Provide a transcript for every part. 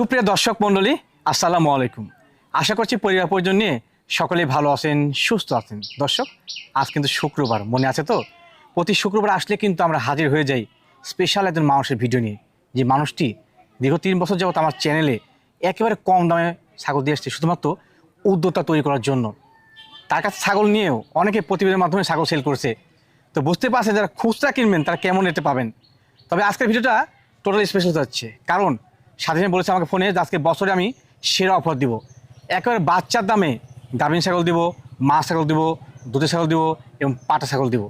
সুপ্রিয় দর্শক মণ্ডলী, আসসালামু আলাইকুম। আশা করছি পরিবার পরিজন নিয়ে সকলেই ভালো আছেন, সুস্থ আছেন। দর্শক, আজ কিন্তু শুক্রবার, মনে আছে তো? প্রতি শুক্রবার আসলে কিন্তু আমরা হাজির হয়ে যাই স্পেশাল একজন মানুষের ভিডিও নিয়ে। যে মানুষটি দীর্ঘ তিন বছর যাবত আমার চ্যানেলে একেবারে কম দামে ছাগল দিয়ে আসছে, শুধুমাত্র উদ্যোক্তা তৈরি করার জন্য। তার কাছে ছাগল নিয়েও অনেকে প্রতিবেদনের মাধ্যমে ছাগল সেল করছে। তো বুঝতে পারছেন যারা খুচরা কিনবেন, তারা কেমন রেটে পাবেন। তবে আজকের ভিডিওটা টোটাল স্পেশাল যাচ্ছে। কারণ স্বাধীন বলেছে আমাকে ফোনে আজকে বছরে আমি সেরা অফার দিব। একেবারে বাচ্চার দামে গাভিন ছাগল দিব মা ছাগল দিব দুধের ছাগল দিব এবং পাটা ছাগল দিব।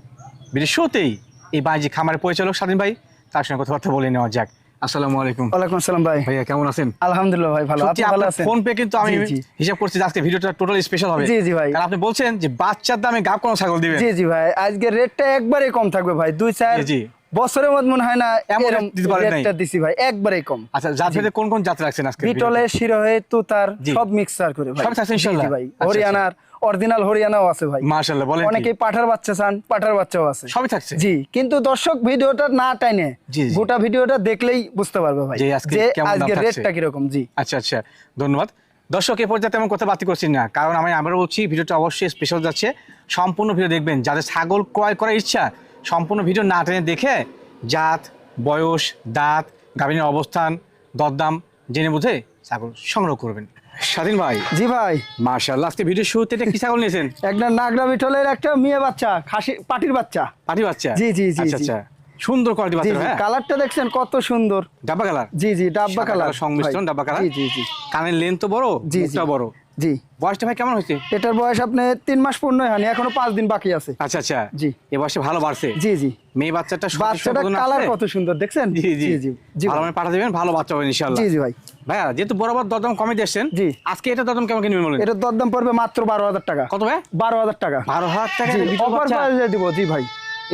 ভিডিও শুরুতেই এই বাণিজ্য খামারের পরিচালক স্বাধীন ভাই তার সঙ্গে কথাবার্তা বলে নেওয়া যাক। আসসালামু আলাইকুম। ওয়ালাইকুম আসসালাম ভাই। ভাইয়া কেমন আছেন? আলহামদুলিল্লাহ ভাই ভালো। আপনি ভালো আছেন? ফোন পে কিন্তু আমি। হিসাব করছি আজকে ভিডিওটা টোটাল স্পেশাল হবে। জি, জি ভাই। কারণ আপনি বলছেন যে বাচ্চার দামে গাব কোনো ছাগল দিবেন। জি জি ভাই আজকে রেটটা একবারেই কম থাকবে ভাই। দুই চার জি। বছরের মধ্যে মনে হয় না এমন রেটটা দিছি ভাই একবারেই কম। আচ্ছা জাতভেদে কোন কোন জাত রাখছেন আজকে বিটলে শিরোহে তুতার। সব মিক্সার করে ভাই। সব জি, জি ভাই আচ্ছা, হরিয়ানার অরিজিনাল হরিয়ানাও আছে ভাই। মাশাআল্লাহ বলেন অনেকেই পাঠার বাচ্চা চান পাঠার বাচ্চাও আছে। সবই থাকছে? জি কিন্তু দর্শক ভিডিওটা না টাইনে। গোটা ভিডিওটা দেখলেই বুঝতে পারবে ভাই যে আজকে। রেটটা কীরকম জি। আচ্ছা আচ্ছা ধন্যবাদ। দর্শক এ পর্যায়ে তেমন কথা বাতি করছি না কারণ আমি আবার বলছি ভিডিওটা অবশ্যই স্পেশাল যাচ্ছে। সম্পূর্ণ ভিডিও দেখবেন যাদের ছাগল ক্রয় করার ইচ্ছা সম্পূর্ণ ভিডিও না টেনে দেখে জাত বয়স দাঁত গাভিনের অবস্থান দরদাম জেনে বুঝে ছাগল সংগ্রহ করবেন। স্বাধীন ভাই। জি ভাই। মার্শাল আজকে ভিডিও শুরুতে এটা কি ছাগল নিয়েছেন? একটা নাগরা বিটলের একটা মেয়ে বাচ্চা খাসি পাটির বাচ্চা। পাটি বাচ্চা? জি, জি, জি, আচ্ছা আচ্ছা। সুন্দর কোয়ালিটি বাচ্চা হ্যাঁ? কালারটা দেখছেন কত সুন্দর। ডাব্বা কালার? জি জি ডাব্বা কালার সংমিশ্রণ, ডাব্বা কালার? জি জি জি। কানের লেন্থ তো বড় জি। বড়। জি। বয়সটা ভাই কেমন হয়েছে? এটার বয়স আপনি তিন মাস পূর্ণ হয়নি এখনও পাঁচ দিন বাকি আছে। আচ্ছা আচ্ছা। জি। এ বয়সে ভালো বাড়ছে? জি জি। মেয়ে বাচ্চাটা বাচ্চাটা কালার কত সুন্দর দেখছেন? জি জি। জি জি ভালো মানে পাঠা দেবেন ভালো বাচ্চা হবে ইনশাআল্লাহ। জি জি ভাই। ভাইয়া যেহেতু বরাবর দরদাম কমে দিয়েছেন জি। আজকে এটা দরদাম কেমন কিনবেন বলেন? এটার দরদাম পড়বে মাত্র বারো হাজার টাকা। কত ভাই? বারো হাজার টাকা। বারো হাজার টাকা অফার দিব জি ভাই।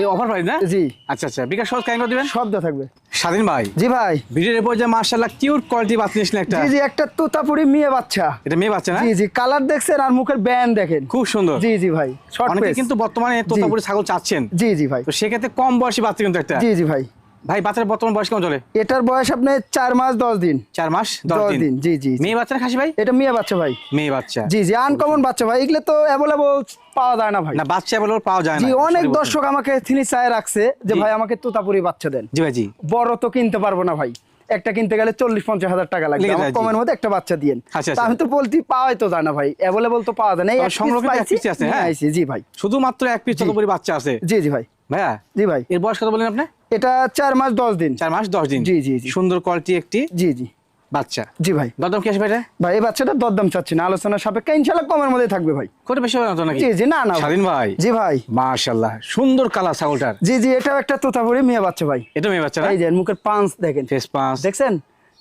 এই অফার প্রাইস না? জি। আচ্ছা আচ্ছা। বিকাশ সহজ কেন দিবেন? শব্দ থাকবে। স্বাধীন ভাই। জি ভাই। ভিডিওর যে মার্শাল্লাহ কিউট কোয়ালিটি বাচ্চা নিয়েছিলেন একটা জি জি একটা তোতাপুরি মেয়ে বাচ্চা। এটা মেয়ে বাচ্চা না? জি জি কালার দেখছেন আর মুখের ব্যান দেখেন। খুব সুন্দর। জি জি ভাই অনেকে কিন্তু বর্তমানে তোতাপুরি ছাগল চাচ্ছেন। জি জি ভাই। তো সেক্ষেত্রে কম বয়সী বাচ্চা কিন্তু একটা। জি জি ভাই। ভাই বাচ্চার বর্তমান বয়স কেমন চলে? এটার বয়স আপনি চার মাস দশ দিন। চার মাস দশ দিন। জি জি জি। মেয়ে বাচ্চা খাসি ভাই? এটা মেয়ে বাচ্চা ভাই। মেয়ে বাচ্চা। জি জি আনকমন বাচ্চা ভাই। এগুলো তো অ্যাভেলেবল পাওয়া যায় না ভাই। না বাচ্চা অ্যাভেলেবল পাওয়া যায় না। জি অনেক দর্শক আমাকে তিনি চায় রাখছে যে ভাই আমাকে তোতাপুরি বাচ্চা দেন। জি ভাই জি। বড় তো কিনতে পারব না ভাই। একটা কিনতে গেলে চল্লিশ পঞ্চাশ হাজার টাকা লাগবে। আমার কমের মধ্যে একটা বাচ্চা দিয়েন। আচ্ছা, তা আচ্ছা। আমি তো বলতে পাওয়াই তো যায় না ভাই। অ্যাভেলেবল তো পাওয়া যায় না। হ্যাঁ? আইছি, জি ভাই। শুধুমাত্র এক পিস তোতাপুরি বাচ্চা আছে? জি জি ভাই। ভাইয়া? জি ভাই। এর বয়স কত বলেন আপনি? এটা চার মাস দশ দিন। চার মাস দশ দিন। জি, জি, জি। সুন্দর কোয়ালিটি একটি? জি জি। বাচ্চা? জি ভাই। দরদাম কি আসবে এটা? ভাই এই বাচ্চাটা দরদাম চাচ্ছি না আলোচনা সাপেক্ষে ইনশাল্লাহ কমের মধ্যে থাকবে ভাই। কত বেশি হবে না তো নাকি? জি জি না না। স্বাধীন ভাই। জি ভাই। মাশাআল্লাহ সুন্দর কালার ছাগলটার। জি জি এটাও একটা তোতাপুরি মেয়ে বাচ্চা ভাই। এটা মেয়ে বাচ্চা এই যে মুখের পাঁচ দেখেন। ফেস পাঁচ। দেখছেন?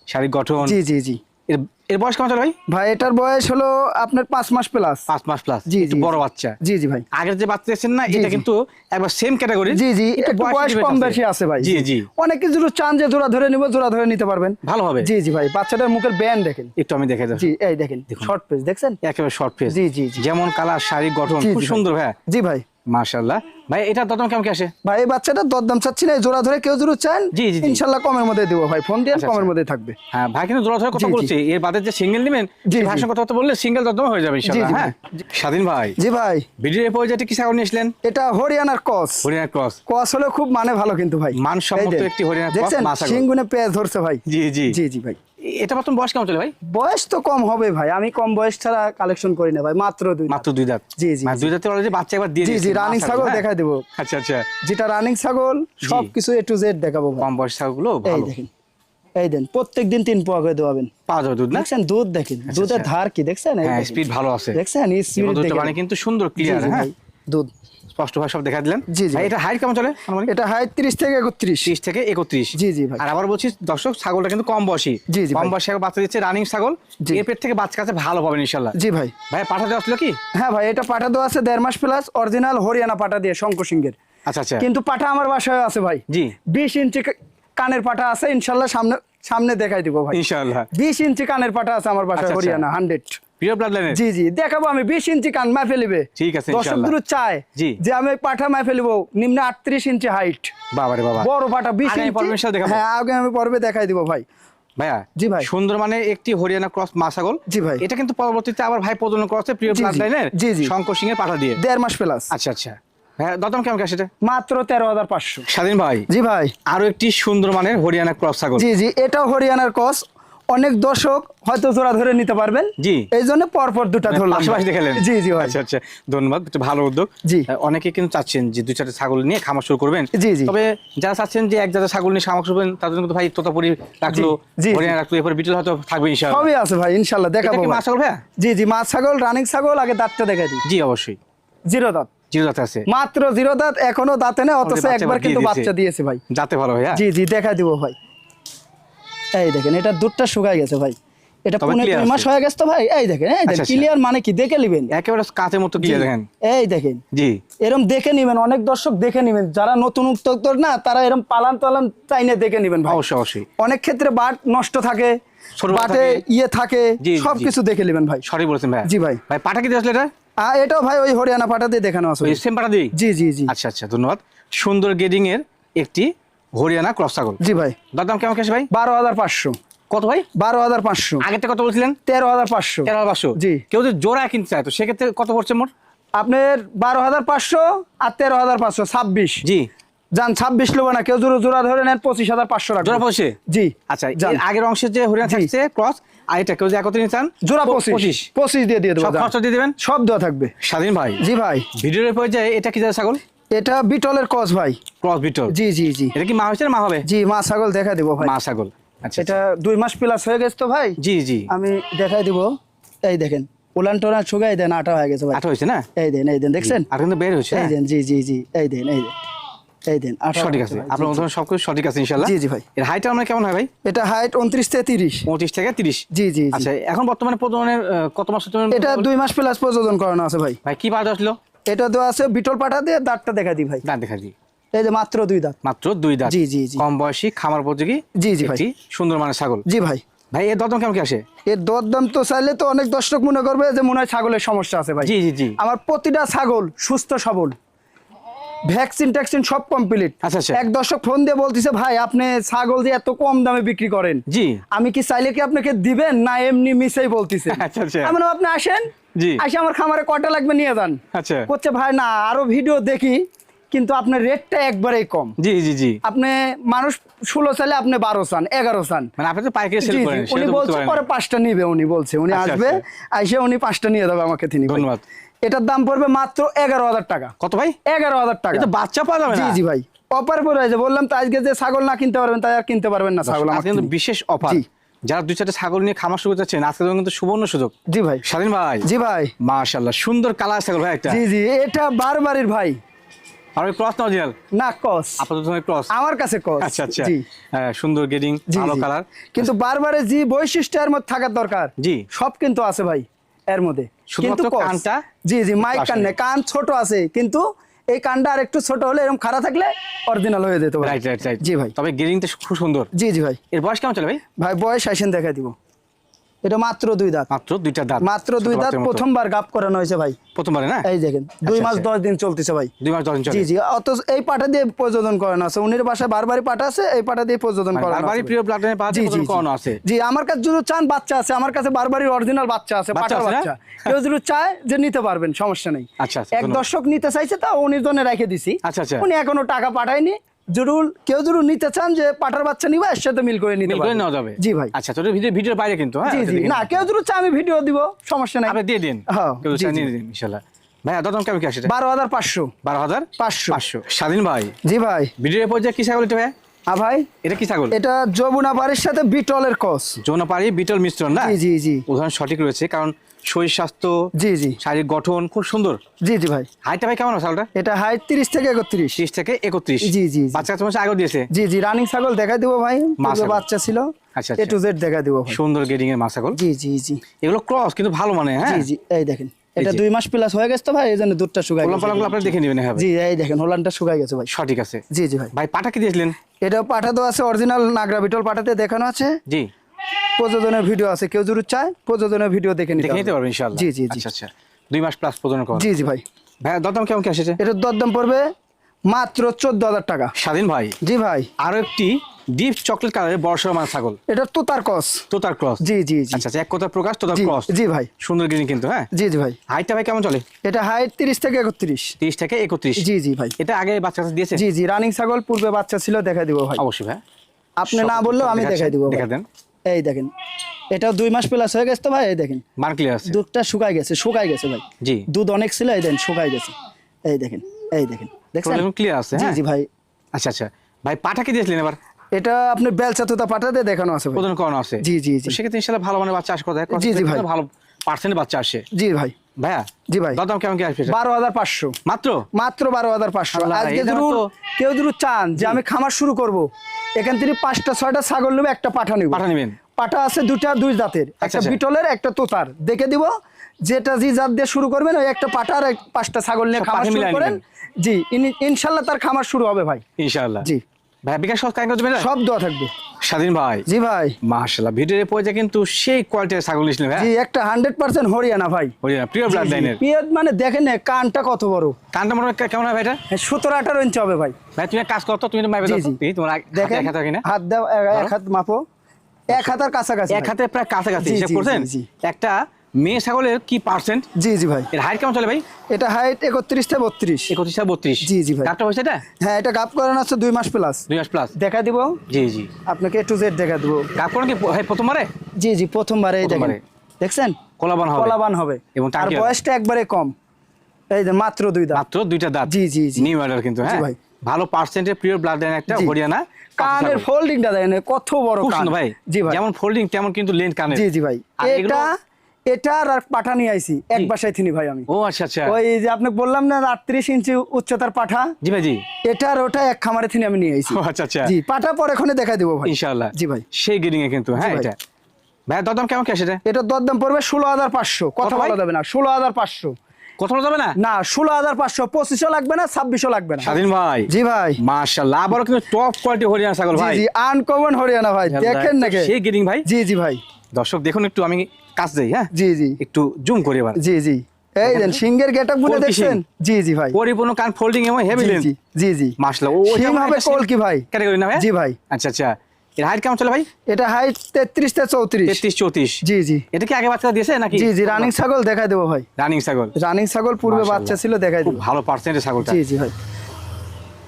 শারীরিক গঠন। জি জি জি। এর বয়স কেমন ভাই? ভাই এটার বয়স হলো আপনার পাঁচ মাস প্লাস পাঁচ মাস প্লাস জি, জি, বড় বাচ্চা। জি জি ভাই। আগের যে বাচ্চা দেখছেন না এটা কিন্তু একবার সেম ক্যাটাগরি জি জি একটু বয়স কম বেশি আছে ভাই। জি জি। অনেক কিছু চান যে জোড়া ধরে নিব জোড়া ধরে নিতে পারবেন। ভালো হবে। জি জি ভাই বাচ্চাটার মুখের ব্যান্ড দেখেন। একটু আমি দেখে দেবো জি এই দেখেন শর্ট পেজ দেখছেন? একেবারে শর্ট ফেস জি, জি, জি। যেমন কালার শারীরিক গঠন খুব সুন্দর ভাই জি ভাই। মাশাল্লাহ ভাই এটা দরদাম কেমন কি আসে? ভাই এই দরদাম চাচ্ছি না জোড়া ধরে কেউ জোড়া চান জি, জি, কমের মধ্যে দেবো ভাই। ফোন দিয়ে আচ্ছা, কমের আচ্ছা। মধ্যে থাকবে। হ্যাঁ ভাই কিন্তু দূর ধরে কথা। বলছি এর বাদে যে সিঙ্গেল নেবেন। সঙ্গে কথা বললে সিঙ্গেল দরদাম হয়ে যাবে ইনশাআল্লাহ হ্যাঁ? স্বাধীন ভাই। জি ভাই। ভিডিও পর্যায়ে কি ছাগল নিয়েছিলেন এটা হরিয়ানার ক্রস। কস হলে খুব মানে ভালো কিন্তু ভাই। মানসম্মত এই একটি হরিয়ানার সিংগুনে পেঁয়াজ ধরছে ভাই। জি জি। জি জি ভাই। এটা বর্তমান বয়স কেমন চলে ভাই? বয়স তো কম হবে ভাই। আমি কম বয়স ছাড়া কালেকশন করি না ভাই মাত্র দুই মাত্র দুই দাঁত? জি, জি, মানে দুই দাঁতে অলরেডি বাচ্চা একবার দিয়ে জি জি রানিং ছাগল? দেখাই দেবো। আচ্ছা আচ্ছা। যেটা রানিং ছাগল সব কিছু এ টু জেড দেখাবো কম বয়স ছাগলগুলো এই ভালো। দেখেন এই দেন প্রত্যেক দিন তিন পোয়া করে দেওয়াবেন। পাওয়া যাবে দুধ দেখছেন দুধ দেখেন দুধের আচ্ছা। ধার কি দেখছেন? এই হ্যাঁ। স্পিড ভালো আছে। দেখছেন স্পিড মানে কিন্তু সুন্দর ক্লিয়ার হ্যাঁ? দুধ। স্পষ্ট ভাবে সব দেখা দিলেন। জি জি এটা হাইট কেমন চলে? এটা হাইট 30 থেকে 31 30 থেকে 31 জি জি আর আবার বলছি দর্শক ছাগলটা কিন্তু কম বয়সী। জি জি কম বয়সী বাচ্চা দিচ্ছে রানিং ছাগল। এর পেট থেকে বাচ্চা কাছে ভালো পাবেন ইনশাআল্লাহ। জি ভাই। ভাই পাঠা দেওয়া ছিল কি? হ্যাঁ ভাই এটা পাঠা দেওয়া আছে দেড় মাস প্লাস অরিজিনাল হরিয়ানা পাঠা দিয়ে শঙ্কর সিংহের। আচ্ছা আচ্ছা। কিন্তু পাঠা আমার বাসায় আছে ভাই। জি। 20 ইঞ্চি কানের পাঠা আছে ইনশাআল্লাহ সামনে সামনে দেখাই দিব ভাই। ইনশাআল্লাহ। 20 ইঞ্চি কানের পাঠা আছে আমার বাসায় আচ্ছা, আচ্ছা। হরিয়ানা 100 সুন্দর মানে একটি হরিয়ানা ক্রস মাসাগল জি ভাই। এটা কিন্তু পরবর্তীতে ভাই শঙ্কর সিং এর পাঠা দিয়ে। দেড় মাস প্লাস আচ্ছা আচ্ছা। কেমন মাত্র তেরো হাজার স্বাধীন ভাই। জি ভাই। আরও একটি সুন্দর মানের হরিয়ানা ক্রস ছাগল। জি জি। এটাও হরিয়ানার ক্রস। অনেক দর্শক হয়তো জোড়া ধরে নিতে পারবেন। জি। এই জন্য পরপর দুটা ধরলাম। পাশাপাশি দেখালেন জি জি ভাই। আচ্ছা আচ্ছা ধন্যবাদ ভালো উদ্যোগ। জি। অনেকে কিন্তু চাচ্ছেন যে দুই চারটে ছাগল নিয়ে খামার শুরু করবেন। জি, জি। তবে যারা চাচ্ছেন যে এক জায়গায় ছাগল নিয়ে খামার শুরু করবেন তাদের জন্য কিন্তু ভাই তোতাপুরি রাখল। হরিয়ানা রাখল এরপর বিটল হয়তো থাকবে ইনশাআল্লাহ। সবই আছে ভাই ইনশাল্লাহ এটা দেখাবো ভাই। মা ছাগল ভাইয়া? জি জি মাছ ছাগল রানিং ছাগল আগে দাঁতটা দেখা দিই। জি অবশ্যই। জিরো দাঁত। জিরো দাঁতে আছে। মাত্র জিরো দাঁত এখনও দাঁতে নেই অথচ একবার কিন্তু বাচ্চা দিয়েছে ভাই। দাঁতে ভালো ভাইয়া? জি জি দেখা দিব ভাই। এই দেখেন এটা দুধটা শুকাই গেছে ভাই। এটা পনেরো মাস হয়ে গেছে তো ভাই? এই দেখেন এই দেখেন। ক্লিয়ার মানে কি? দেখে নেবেন। একেবারে কাঁচের মতো দিয়ে দেখেন। এই দেখেন। জি। এরম দেখে নিবেন অনেক দর্শক দেখে নিবেন। যারা নতুন উত্তর না তারা এরম পালান পালান চাইনে দেখে নিবেন অবশ্যই অবশ্যই। অনেক ক্ষেত্রে বাট নষ্ট থাকে বাটে ইয়ে থাকে সবকিছু দেখে নেবেন ভাই। সরি বলেছেন ভাই জি ভাই। ভাই পাঠা কি আসলে এটা? এটাও ভাই ওই হরিয়ানা পাটা দিয়ে দেখানো আছে। সেম জি জি। আচ্ছা আচ্ছা ধন্যবাদ। সুন্দর গেডিং এর একটি হরিয়ানা ক্রস ছাগল। জি ভাই। দাম কেমন কেসে ভাই? বারো হাজার পাঁচশো। কত ভাই? বারো হাজার পাঁচশো। আগেরটা কত বলছিলেন? তেরো হাজার পাঁচশো। তেরো হাজার পাঁচশো। জি। কেউ যদি জোড়া কিনতে চায় তো সেক্ষেত্রে কত পড়ছে মোট? আপনার বারো হাজার পাঁচশো আর তেরো হাজার পাঁচশো ছাব্বিশ। জি। যান ছাব্বিশ লোবো না কেউ জোড়া জোড়া ধরে নেন পঁচিশ হাজার পাঁচশো জোড়া রাখবেন পড়ছে জি। আচ্ছা। আগের অংশের যে হরিয়ানা। থাকছে ক্রস আর এটা কেউ যদি একত্রে চান জোড়া পঁচিশ। পঁচিশ। দিয়ে দিয়ে দেবো সব খরচ দিয়ে দেবেন? সব দেওয়া থাকবে। স্বাধীন ভাই। জি ভাই। ভিডিওর পর্যায়ে এটা কি জাতের ছাগল? এটা বিটলের কস ভাই। ক্রস বিটল? জি জি জি। এটা কি মা হয়েছে মা হবে? জি মা ছাগল দেখা দেবো ভাই। মা ছাগল। আচ্ছা এটা দুই মাস প্লাস হয়ে গেছে তো ভাই। জি জি। আমি দেখাই দিব। এই দেখেন উলান টোলান শুকাই দেন আটা হয়ে গেছে ভাই। আঠা হয়েছে না? এই দেন এই দেন দেখছেন? আর কিন্তু বের হয়েছে এই হ্যাঁ? দেন জি জি জি। এই দেন এই দেন। এই দেন আটা সঠিক আছে। আপনার জি, মতন সবকিছু সঠিক আছে ইনশাল্লাহ জি, জি ভাই। এর হাইট আমরা কেমন হয় ভাই? এটা হাইট উনত্রিশ থেকে তিরিশ। পঁচিশ থেকে তিরিশ? জি জি আচ্ছা এখন বর্তমানে প্রজননের কত মাস হচ্ছে? এটা দুই মাস প্লাস প্রযোজন করানো আছে ভাই। ভাই কি পাঠ আসলো? এটা তো আছে বিটল পাঠা দিয়ে দাঁতটা দেখা দিই ভাই। দাঁত দেখা দিই। এই যে মাত্র দুই দাঁত। মাত্র দুই দাঁত। জি, জি, জি। কম বয়সী খামার উপযোগী জি, জি ভাই। সুন্দর মানের ছাগল। জি ভাই। ভাই এর দরদাম কেমন কি আসে? এর দরদাম তো চাইলে তো অনেক দর্শক মনে করবে যে মনে হয় ছাগলের সমস্যা আছে ভাই। জি জি জি। আমার প্রতিটা ছাগল সুস্থ সবল। ভ্যাকসিন ট্যাকসিন সব কমপ্লিট আচ্ছা, আচ্ছা। এক দর্শক ফোন দিয়ে বলতেছে ভাই আপনি ছাগল যে এত কম দামে বিক্রি করেন জি। আমি কি চাইলে কি আপনাকে দিবেন না এমনি মিসেই বলতেছে? আচ্ছা, আচ্ছা। আপনি আসেন। আসে আমার খামারে কটা লাগবে নিয়ে যান। আচ্ছা। করছে ভাই না আরও ভিডিও দেখি কিন্তু আপনার রেটটা একবারেই কম। জি জি জি। আপনি মানুষ ষোলো চালে আপনি বারো চান এগারো চান। মানে আপনি তো পাইকারি সেল জি, জি, করেন উনি সেটা তো বুঝতে বলছে পরে পাঁচটা নিবে উনি বলছে। উনি আচ্ছা, আসবে আচ্ছা। উনি পাঁচটা নিয়ে যাবে আমাকে তিনি। ধন্যবাদ। এটার দাম পড়বে মাত্র এগারো হাজার টাকা। কত ভাই? এগারো হাজার টাকা। বাচ্চা পাওয়া যাবে জি জি ভাই। অফার পরে বললাম তো আজকে যে ছাগল না কিনতে পারবেন তাই আর কিনতে পারবেন না ছাগল। বিশেষ অফার। যারা দুই চারটে ছাগল নিয়ে খামার শুরু করতে আজকে কিন্তু সুবর্ণ সুযোগ। জি ভাই। স্বাধীন ভাই। জি ভাই। মাশাআল্লাহ সুন্দর কালার ছাগল ভাই একটা। জি জি এটা বারবারের ভাই। আর ওই ক্রস না অরিজিনাল? না কস আপাতত ক্রস। আমার কাছে কস আচ্ছা আচ্ছা। জি। হ্যাঁ, সুন্দর গেডিং ভালো কালার। কিন্তু বারবারে যে বৈশিষ্ট্য এর মধ্যে থাকার দরকার জি। সব কিন্তু আছে ভাই এর মধ্যে। শুধুমাত্র কিন্তু কানটা? জি জি মাইক কান কান ছোট আছে কিন্তু এই কানটা আর একটু ছোট হলে এরকম খারাপ থাকলে অরিজিনাল হয়ে যেত ভাই রাইট রাইট রাইট জি ভাই। তবে গেডিংটা খুব সুন্দর। জি জি ভাই। এর বয়স কেমন চলে ভাই? ভাই বয়স আইসেন দেখা দিব। এটা মাত্র দুই দাঁত। মাত্র দুইটা দাঁত। মাত্র দুই দাঁত প্রথমবার গাপ করানো হয়েছে ভাই। প্রথমবারে না? এই দেখেন দুই মাস আচ্ছা। দশ দিন চলতেছে ভাই। দুই মাস দশ দিন জি জি অত এই পাটা দিয়ে প্রযোজন করানো আছে। উনির বাসায় বারবারই পাটা আছে এই পাটা দিয়ে প্রযোজন মানে করানো বারবারই আছে। প্রিয় জি। করানো আছে। আমার কাছে যদি চান বাচ্চা আছে আমার কাছে বারবারই অরিজিনাল বাচ্চা আছে পাটার বাচ্চা। কেউ যদি চায় যে নিতে পারবেন সমস্যা নেই। আচ্ছা, আচ্ছা, এক দর্শক নিতে চাইছে তা উনির জন্য রেখে দিছি। আচ্ছা, আচ্ছা। উনি এখনও টাকা পাঠায়নি জরুর কেউ যদি নিতে চান যে পাটার বাচ্চা নিবে এর সাথে মিল করে নিতে মিল পারবেন নেওয়া যাবে। জি ভাই। আচ্ছা তোর ভিডিও ভিডিওর বাইরে কিন্তু হ্যাঁ জি জি। না কেউ যদি চায় আমি ভিডিও দিব সমস্যা নাই। আপনি দিয়ে দিন। হ্যাঁ, কেউ জি। নিয়ে দিন ইনশাল্লাহ। ভাইয়া দাদম কেমন কি আসে? বারো হাজার পাঁচশো। বারো হাজার পাঁচশো। পাঁচশো। স্বাধীন ভাই। জি ভাই। ভিডিওর পর্যায়ে কি ছাগল এটা ভাই হ্যাঁ ভাই এটা কি ছাগল? এটা যমুনা বাড়ির সাথে বিটলের কস। যৌনপাড়ি বিটল মিশ্রণ না? জি জি জি। উদাহরণ সঠিক রয়েছে কারণ শরীর স্বাস্থ্য জি জি। শারীরিক গঠন খুব সুন্দর। জি জি ভাই। হাইটটা ভাই কেমন আছে ছাগলটা এটা হাইট তিরিশ থেকে একত্রিশ। ত্রিশ থেকে একত্রিশ। জি, জি। বাচ্চা তোমার আগে দিয়েছে? জি জি রানিং ছাগল দেখা দিব ভাই। বাচ্চা ছিল। আচ্ছা, এ আচ্ছা। টু জেড দেখা দিব সুন্দর গেডিং এর মা জি জি জি। এগুলো ক্রস কিন্তু ভালো মানে হ্যাঁ? জি জি এই দেখেন। এটা দুই মাস প্লাস হয়ে গেছে তো ভাই এই জন্য দুধটা গেছে। পালাগুলো আপনারা দেখে নেবেন হ্যাঁ জি এই দেখেন হোলানটা শুকাই গেছে ভাই। সঠিক আছে। জি জি ভাই। ভাই পাটা কি দিয়েছিলেন? এটা পাঠা তো আছে অরিজিনাল নাগরা বিটল পাঠাতে দেখানো আছে। জি। প্রযোজনের ভিডিও আছে কেউ যদি চায় প্রযোজনের ভিডিও দেখে নিতে। পারবেন ইনশাআল্লাহ। জি জি জি। আচ্ছা আচ্ছা। দুই মাস প্লাস প্রজনন কর। জি জি ভাই। ভাই দরদাম কেমন কি এসেছে এটার দরদাম পড়বে মাত্র চোদ্দ হাজার টাকা। স্বাধীন ভাই? জি ভাই। আরও একটি ডিপ চকলেট কালারের সড়ো মানে ছাগল। এটা তোতার কস তোতার ক্রস। জি জি জি। আচ্ছা আচ্ছা এক কথা প্রকাশ তোতার ক্রস। জি ভাই। সুন্দর গ্রিন কিন্তু হ্যাঁ? জি জি ভাই। হাইটটা ভাই কেমন চলে? এটা হাইট তিরিশ থেকে একত্রিশ। তিরিশ থেকে একত্রিশ। জি জি ভাই। এটা আগে বাচ্চা দিয়েছে? জি জি রানিং ছাগল পূর্বে বাচ্চা ছিল দেখা দিব ভাই। অবশ্যই ভাই। আপনি না বললেও আমি দেখাই দিব। দেখা দেন এই দেখেন এটা দুই মাস প্লাস হয়ে গেছে তো ভাই এই দেখেন। মান ক্লিয়ার আছে। দুধটা শুকাই গেছে শুকাই গেছে ভাই। জি। দুধ অনেক ছিল এই দেখেন শুকাই গেছে। এই দেখেন এই দেখেন দেখছেন? ক্লিয়ার আছে জি হ্যাঁ? জি ভাই। আচ্ছা আচ্ছা। ভাই পাঠা কি দিয়েছিলেন এবার? এটা আপনি বেলচা তোতা পাঠাতে দেখানো আছে প্রদান করানো আছে। জি, জি, জি। সেক্ষেত্রে ইনশাল্লাহ ভালো মানে বাচ্চা আসে কথা জি, জি, ভাই। ভালো পার্সেন্ট বাচ্চা আসে। জি ভাই। ভাইয়া জি ভাই। দাম কেমন কি আসবে বারো হাজার পাঁচশো। মাত্র? মাত্র বারো হাজার পাঁচশো। আজকে এই দামে যদি তো- কেউ যদি চান যে আমি খামার শুরু করব এখান থেকে পাঁচটা ছয়টা ছাগল নেবে একটা পাঠা নিব। পাঠা নেবেন। পাঠা আছে দুটা দুই জাতের। একটা আচ্ছা। বিটলের একটা তোতার। দেখে দিব যেটা যে জাত দিয়ে শুরু করবেন ওই একটা পাঠা আর পাঁচটা ছাগল নিয়ে খামার শুরু করেন। জি ইনি- ইনশাল্লাহ তার খামার শুরু হবে ভাই। ইনশাআল্লাহ জি। ভাই বিকাশ সৎ কাজ সব দোয়া থাকবে। স্বাধীন ভাই। জি ভাই। মাশাআল্লাহ ভিডিওর পয়সা কিন্তু সেই কোয়ালিটির ছাগল নিয়েছিলেন ভাই। জি একটা হান্ড্রেড পার্সেন্ট হরিয়ানা ভাই। হরিয়ানা প্রিয় ব্লাড লাইনের পিয়াজ মানে দেখেন না কানটা কত বড়। কানটা মনে কেমন হয় ভাই এটা? সতেরো ইঞ্চি হবে ভাই। ভাই তুমি কাজ করতো তুমি মাইবে দাও তোমার দেখেন এক হাতে কিনা হাত দাও এক- হাত মাপো। এক হাতের কাছাকাছি এক ভাই। হাতে প্রায় কাছাকাছি হিসাব করছেন। একটা মেয়ে ছাগলের কি পার্সেন্ট জি জি ভাই। এর হাইট কেমন চলে ভাই? এটা হাইট একত্রিশ থেকে বত্রিশ। একত্রিশ থেকে বত্রিশ। জি, জি ভাই। হয়েছে এটা? হ্যাঁ এটা গাপ করানো আছে দুই মাস প্লাস দুই মাস প্লাস দেখা দিব? জি জি। আপনাকে টু জেড দেখা দিব। কাপ কোন কি প্রথমবারে? জি জি প্রথমবারে দেখেন। দেখছেন? কোলাবান হবে। কলাবান হবে। এবং হবে। বয়সটা একবারে কম। এই যে মাত্র দুই দাঁত। মাত্র দুইটা দাঁত। জি, জি, জি। নিউ অর্ডার কিন্তু হ্যাঁ? ভাই। ভালো পার্সেন্টের প্রিয় ব্লাড লাইন একটা। হরিয়ানা কানের ফোল্ডিংটা দেখেন কত বড় কান। ভাই। জি ভাই। যেমন ফোল্ডিং তেমন কিন্তু লেন্থ কানের। জি জি ভাই। এটা এটা আর পাঠা নিয়ে আইছি এক। বাসায় থিনি ভাই আমি। ও আচ্ছা আচ্ছা। ওই যে আপনাকে বললাম না আটত্রিশ ইঞ্চি উচ্চতার পাঠা জি ভাই জি। এটা আর ওটা এক খামারে থিনি আমি নিয়ে আইছি। আচ্ছা আচ্ছা। জি পাঠা পরে এখানে দেখা দিব ভাই। ইনশাআল্লাহ। জি ভাই। সেই এ কিন্তু হ্যাঁ এটা। ভাই দরদাম কেমন কি আসে এটা দরদাম পড়বে ষোলো হাজার পাঁচশো। কথা? বলা যাবে না ষোলো হাজার পাঁচশো। কত যাবে না? না ষোলো হাজার পাঁচশো পঁচিশও লাগবে না লাগবে না। স্বাধীন ভাই। জি ভাই। আবারও কিন্তু টপ কোয়ালিটি হরিয়ানা ছাগল ভাই। জি আনকমন হরিয়ানা ভাই দেখেন নাকি? সেই ভাই? জি জি ভাই। দর্শক দেখুন একটু আমি কাজ যাই হ্যাঁ? জি জি। একটু জুম করি এবার। জি জি। এই দেন সিংহের গেটআপগুলো দেখছেন? জি জি ভাই। পরিপূর্ণ কান ফোল্ডিং এবং হেভি জি লেন্থ জি জি জি। মাশাআল্লাহ ও সিং হবে কলকি ভাই? ক্যাটাগরি না ভাই জি ভাই। আচ্ছা আচ্ছা। এর হাইট কেমন চলে ভাই? এটা হাইট তেত্রিশ থেকে চৌত্রিশ। তেত্রিশ চৌত্রিশ। জি জি। এটা কি আগে বাচ্চা দিয়েছে নাকি? জি জি রানিং ছাগল দেখাই দেবো ভাই। রানিং ছাগল। রানিং ছাগল পূর্বে বাচ্চা ছিল দেখাই দেবো। ভালো পার্সেন্টের ছাগলটা। জি জি ভাই।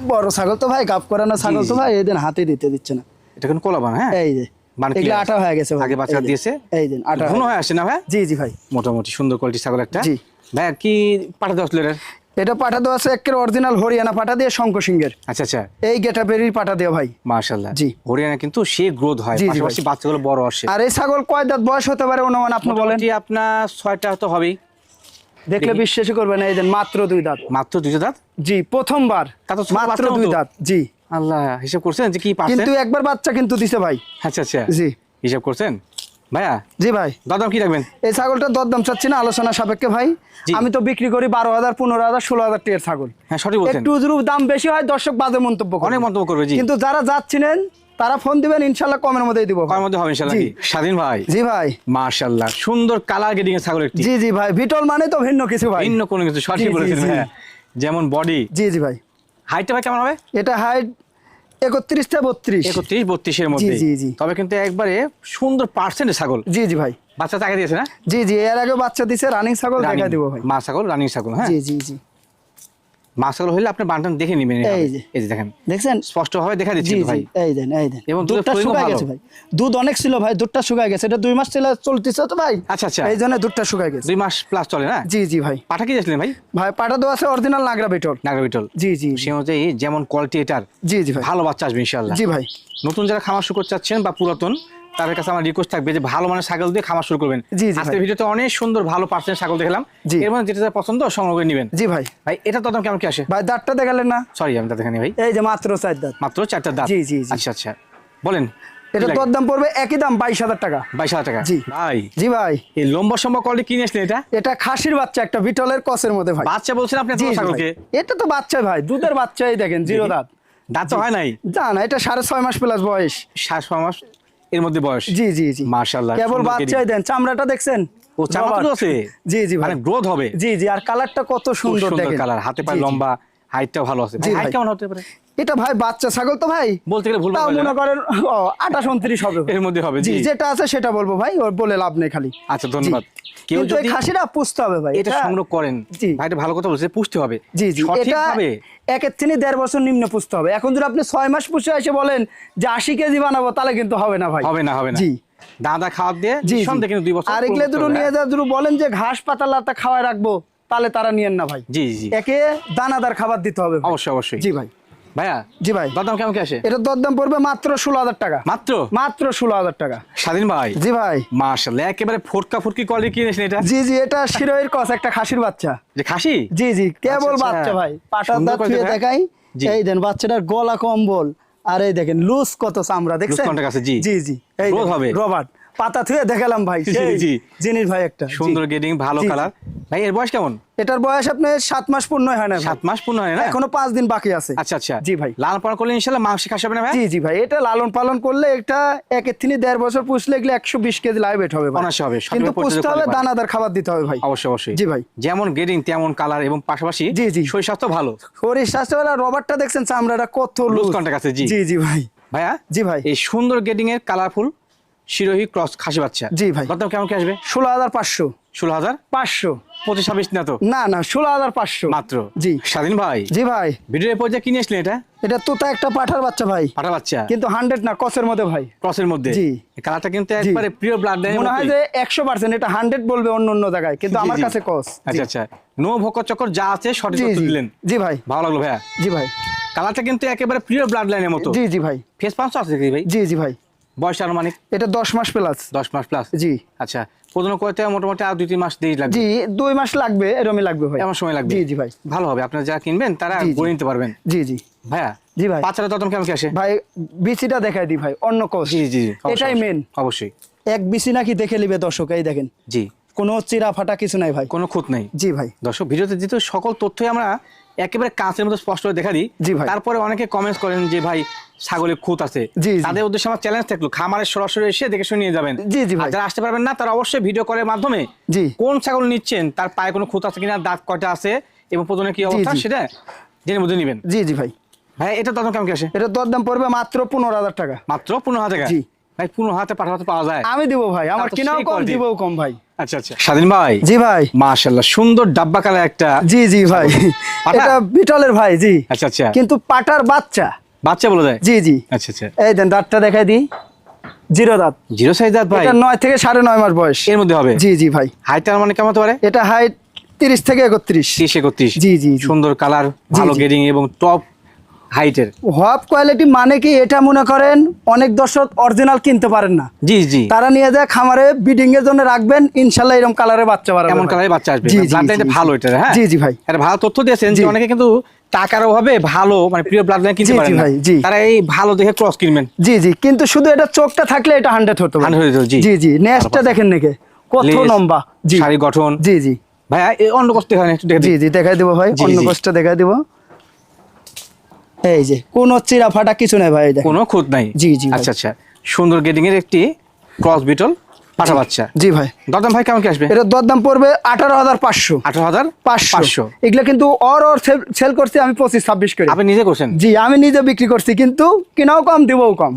বড় ছাগল তো ভাই গাপ করানো ছাগল তো। ভাই এদিন হাতে দিতে দিচ্ছে না। এটা কিন্তু কোলাবান হ্যাঁ? এই যে। কি এগুলো আটা হয়ে গেছে আগে বাচ্চা দিয়েছে? এই দিন আটা ঘন হয়ে- হয়ে না ভাই? জি জি ভাই। মোটামুটি সুন্দর কোয়ালিটি ছাগল একটা। জি। ভাই কি পাঠাতে আসলে এটার? এটা পাঠা দেওয়া আছে একের অরিজিনাল হরিয়ানা পাঠা দিয়ে শঙ্খ সিংহের। আচ্ছা আচ্ছা। এই গেটাপেরই পাঠা দেওয়া ভাই। মাশাআল্লাহ। জি। হরিয়ানা কিন্তু সে গ্রোথ হয়। পাশাপাশি বাচ্চাগুলো বড় আসে। আর এই ছাগল কয় দাঁত বয়স হতে পারে অনুমান আপনি বলেন? আপনার ছয়টা তো হবেই। দেখলে দেখি। বিশ্বাসই করবেন এই দেন মাত্র দুই দাঁত। মাত্র দুইটা দাঁত? জি প্রথমবার। মাত্র দুই দাঁত জি। আল্লাহ হিসাব করছেন যে কি পার্সেন্ট কিন্তু একবার বাচ্চা কিন্তু দিছে ভাই। আচ্ছা আচ্ছা। জি। হিসাব করছেন? ভাইয়া? জি ভাই। দাদাম কি রাখবেন? এই ছাগলটার দরদাম চাচ্ছি না আলোচনা সাপেক্ষে ভাই। আমি তো বিক্রি করি বারো হাজার পনেরো হাজার ষোলো হাজার ছাগল। হ্যাঁ সঠিক বলছেন। একটু যদি দাম বেশি হয় দর্শক বাজে মন্তব্য। অনেক মন্তব্য করবে জি। কিন্তু যারা যাচ্ছিলেন তারা ফোন দিবেন ইনশাল্লাহ কমের মধ্যেই দিব। কয়ের মধ্যে হবে। কি? স্বাধীন ভাই। জি ভাই। মাশাআল্লাহ সুন্দর কালার গেডিং এর ছাগল একটি। জি জি ভাই। ভিটল মানে তো ভিন্ন কিছু ভাই। ভিন্ন কোনো কিছু সঠিক বলেছেন হ্যাঁ। যেমন বডি জি জি ভাই। হাইটটা ভাই কেমন হবে? এটা হাইট একত্রিশটা বত্রিশ। একত্রিশ বত্রিশের মধ্যে। জি, জি। তবে কিন্তু একবারে সুন্দর পার্সেন্ট ছাগল। জি জি ভাই। বাচ্চা তাকে দিয়েছে না? জি জি এর আগে বাচ্চা দিছে রানিং ছাগল দেখা দিব ভাই। মা ছাগল রানিং ছাগল হ্যাঁ? জি জি জি। হলে আপনি বান্টন দেখে নেবেন এই। যে। এই যে দেখেন। দেখছেন? স্পষ্ট ভাবে দেখা দিচ্ছি ভাই। এই দেন এই দেন। এবং দুধটা শুকায় গেছে ভাই। দুধ অনেক ছিল ভাই দুধটা শুকায় গেছে। এটা দুই মাস ছিল চলতেছে তো ভাই। আচ্ছা আচ্ছা। এই জন্য দুধটা শুকায় গেছে। দুই মাস প্লাস চলে না? জি জি ভাই। পাঠা কি যাচ্ছিলেন ভাই? ভাই দেওয়া আছে অরিজিনাল নাগরা বিটল। নাগরা বিটল। জি জি। সে অনুযায়ী যেমন কোয়ালিটি এটার জি জি ভাই। ভালো বাচ্চা আসবে ইনশাল্লাহ জি ভাই। নতুন যারা খামার শুরু করতে চাচ্ছেন বা পুরাতন তাদের কাছে আমার রিকোয়েস্ট থাকবে যে ভালো মানের ছাগল দিয়ে খামার শুরু করবেন। জি, জি, আজকের ভিডিওতে অনেক সুন্দর ভালো পার্সেন্ট ছাগল দেখলাম। জি। এর মধ্যে যেটা পছন্দ সংগ্রহ করে নেবেন। জি ভাই। ভাই এটা তো দাম কেমন কি আসে? ভাই দাঁতটা দেখালেন না? সরি আমি তাদের ভাই। এই যে মাত্র চার দাঁত। মাত্র চারটা দাঁত। জি, জি, জি। আচ্ছা আচ্ছা। বলেন এটা তোর দাম পড়বে একই দাম বাইশ হাজার টাকা। বাইশ হাজার টাকা? জি। ভাই। জি ভাই। এই লম্বা সম্ভব কোয়ালিটি কিনে আসলেন এটা? এটা খাসির বাচ্চা একটা বিটলের কসের মধ্যে ভাই। বাচ্চা বলছেন আপনি ছাগলকে? এটা তো বাচ্চা ভাই দুধের বাচ্চাই দেখেন জিরো দাঁত। দাঁত হয় নাই? জানা এটা সাড়ে ছয় মাস প্লাস বয়স। সাড়ে ছয় মাস এর মধ্যে বয়স? জি জি জি। মাশাআল্লাহ, কেবল বাচ্চাই দেন চামড়াটা দেখছেন? ও চামড়া আছে। জি জি মানে গ্রোথ হবে। জি জি আর কালারটা কত সুন্দর দেখেন। কালার হাতে পায়ে। লম্বা। হাইটটাও ভালো আছে। জি হাইট কেমন হতে পারে? এটা ভাই বাচ্চা ছাগল তো ভাই। বলতে গেলে ভুল মনে করেন আঠাশ উনত্রিশ হবে। এর মধ্যে হবে জি যেটা আছে সেটা বলব ভাই ওর বলে লাভ নেই খালি। আচ্ছা ধন্যবাদ। কেউ যদি খাসিটা পুষতে হবে ভাই এটা সংগ্রহ করেন। জি। ভাইটা ভালো কথা বলছে পুষতে হবে। জি জি। এটা একের থেকে দেড় বছর নিম্ন পুষতে হবে। এখন যদি আপনি ছয় মাস পুষে এসে বলেন যে আশি কেজি বানাবো তাহলে কিন্তু হবে না ভাই। হবে না হবে না। জি। দাদা খাওয়া দিয়ে জি জি। কিন্তু দুই বছর আর এগুলো দুটো নিয়ে? যা দুটো বলেন যে ঘাস পাতা লাতা খাওয়ায় রাখব। তাহলে তারা নিয়েন না ভাই। জি জি একে দানাদার খাবার দিতে হবে অবশ্যই অবশ্যই। জি ভাই। ভাইয়া জি ভাই। দাদাম কেমন কি আসে? এটার দরদাম পড়বে মাত্র ষোলো হাজার টাকা। মাত্র? মাত্র ষোলো হাজার টাকা। স্বাধীন ভাই। জি ভাই। মাশাআল্লাহ একেবারে ফোটকা ফুটকি কোয়ালিটি কিনেছেন এটা? জি জি এটা শিরোয়ের কস একটা খাসির বাচ্চা। যে খাসি? জি জি কেবল আচ্ছা, বাচ্চা ভাই। পাটার দাঁত ছুঁয়ে দেখাই। জি। এই দেন বাচ্চাটার গলা কম্বল। আর এই দেখেন লুজ কত চামড়া দেখছেন? contact জি। জি জি। এই হবে। রবার্ট পাতা থুয়ে দেখালাম ভাই। জি। জিনিস ভাই একটা। সুন্দর গেডিং ভালো। কালার ভাই এর বয়স কেমন? এটার বয়স আপনার সাত মাস পূর্ণ হয় না সাত মাস পূর্ণ হয় না? এখনও পাঁচ দিন বাকি আছে। আচ্ছা আচ্ছা। জি ভাই। লাল পাড়া করলে ইনশাল্লাহ মাংস খাসি হবে না ভাই? জি জি ভাই। এটা লালন পালন করলে এটা একের থেকে দেড় বছর পুষলে এগুলো একশো বিশ কেজি লাইভ ওয়েট হবে ভাই। অনায়াসে হবে, কিন্তু পুষতে হবে দানাদার খাবার দিতে হবে ভাই। অবশ্যই অবশ্যই। জি ভাই। যেমন গ্রেডিং তেমন কালার এবং পাশাপাশি জি, জি। শরীর স্বাস্থ্য ভালো। শরীর স্বাস্থ্যবেলা রবারটা দেখছেন চামড়াটা কত লুজ লুজ কন্টাক্ট আছে জি। জি জি ভাই। ভাইয়া জি ভাই। এই সুন্দর গেডিং এর কালারফুল শিরোহী ক্রস খাসি বাচ্চা। জি ভাই। দাম কেমন কি আসবে? ষোলো হাজার পাঁচশো। ষোলো হাজার পাঁচশো। পঁচিশ ছাব্বিশ না তো না না ষোলো হাজার পাঁচশো। মাত্র? জি। স্বাধীন ভাই? জি ভাই। ভিডিও পর্যায়ে কিনে আসলেন এটা? এটা তোতা একটা পাঠার বাচ্চা ভাই। পাঠা বাচ্চা। কিন্তু হান্ড্রেড না কসের মধ্যে ভাই। ক্রসের মধ্যে? জি। কালারটা কিন্তু একবারে প্রিয় ব্লাড মনে হয় যে একশো পার্সেন্ট এটা হান্ড্রেড বলবে অন্য অন্য জায়গায় কিন্তু আমার কাছে কস আচ্ছা আচ্ছা। নো ভোকর চক্কর যা আছে সঠিক দিলেন। জি ভাই। ভালো লাগল ভাইয়া। জি ভাই। কালারটা কিন্তু একেবারে প্রিয় ব্লাড লাইনের মতো। জি জি ভাই। ফেস পাঁচ আছে ভাই? জি জি ভাই। বয়স আনুমানিক? এটা দশ মাস প্লাস দশ মাস প্লাস জি। আচ্ছা করতে মোটামুটি আর দুই তিন মাস দেরি লাগবে? জি দুই মাস লাগবে এরমই লাগবে ভাই। এমন সময় লাগবে? জি জি ভাই। ভালো হবে আপনারা যারা কিনবেন তারা। গড়ে নিতে পারবেন। জি জি। ভাইয়া জি ভাই। বাচ্চারা তখন কেমন কি আসে? ভাই বিচিটা দেখাই দি ভাই অন্য কোষ জি জি এটাই মেন অবশ্যই। এক বিচি নাকি দেখে নিবে দর্শক এই দেখেন। জি। কোনো চিরা ফাটা কিছু নাই ভাই। কোনো খুঁত নাই। জি ভাই। দর্শক ভিডিওতে যেহেতু সকল তথ্যই আমরা একেবারে কাঁচের মতো স্পষ্ট করে দেখা দিই। জি ভাই। তারপরে অনেকে কমেন্টস করেন যে ভাই ছাগলে খুঁত আছে। তাদের উদ্দেশ্যে আমার চ্যালেঞ্জ থাকল খামারে সরাসরি এসে দেখে শুনে নিয়ে যাবেন। জি, জি যারা আসতে পারবেন না তারা অবশ্যই ভিডিও কলের মাধ্যমে জি। কোন ছাগল নিচ্ছেন তার পায়ে কোনো খুঁত আছে কিনা দাঁত কয়টা আছে এবং প্রথমে কি অবস্থা সেটা জেনে বুঝে নেবেন। জি জি ভাই। ভাই এটা তখন কেমন কি আসে? এটা দরদাম পড়বে মাত্র পনেরো হাজার টাকা। মাত্র পনেরো হাজার টাকা? জি। ভাই পনেরো হাতে পাঠাতে পাওয়া যায়। আমি দিব ভাই আমার কিনাও কম। দিবও কম ভাই। আচ্ছা আচ্ছা। স্বাধীন ভাই জি ভাই। সুন্দর ডাব্বা একটা জি জি ভাই। এটা বিটলের ভাই জি। আচ্ছা আচ্ছা। কিন্তু পাটার বাচ্চা। বাচ্চা বলে যায়? জি জি। আচ্ছা আচ্ছা। এই দেন দাঁতটা দেখাই দিই। জিরো দাঁত। জিরো সাইজ দাঁত ভাই? এটা নয় থেকে সাড়ে নয় মাস বয়স। এর মধ্যে হবে? জি জি ভাই। মানে কেমন হতে পারে? এটা হাইট থেকে একত্রিশ। তিরিশ একত্রিশ। জি, জি, জি। সুন্দর কালার ভালো গেডিং এবং টপ হাইটের। হব কোয়ালিটি মানে কি? এটা মনে করেন অনেক দর্শক অরিজিনাল কিনতে পারেন না। জি জি। তারা নিয়ে যায় খামারে বিডিং এর জন্য রাখবেন ইনশাল্লাহ এরকম কালারের বাচ্চা বাড়াবে এমন কালারে বাচ্চা আসবে। জি, জি, ব্লাড লাইনটা ভালো এটা হ্যাঁ? জি জি ভাই। একটা ভালো তথ্য দিয়েছেন যে অনেকে কিন্তু টাকার অভাবে ভালো মানে প্রিয় ব্লাড লাইন কিনতে পারেন না। জি। তারা এই ভালো দেখে ক্রস কিনবেন। জি জি কিন্তু শুধু এটা চোখটা থাকলে এটা হান্ড্রেড হতো ভাই। 100 হয়ে যেত, জি। জি জি নেক্সটটা দেখেন নাকি? কত লম্বা। জি। শাড়ি গঠন। জি জি। এই অন্য কষ্ট হয় না একটু দেখে জি জি দেখাই দেবো ভাই অন্য। কোষটা দেখাই দেবো। এই যে কোন চিরা ফাটা কিছু নাই ভাই কোনো খুঁত নাই? জি, জি আচ্ছা আচ্ছা। সুন্দর গেটিং এর একটি ক্রস বিটল পাঠা বাচ্চা। জি ভাই। দরদাম ভাই কেমন কি আসবে? দরদাম পড়বে আঠারো হাজার পাঁচশো। আঠারো হাজার পাঁচশো। পাঁচশো। এগুলো কিন্তু অর অর সেল করছি আমি পঁচিশ ছাব্বিশ করে। আপনি নিজে করছেন? জি আমি নিজে বিক্রি করছি কিন্তু কিনাও কম দিবও কম।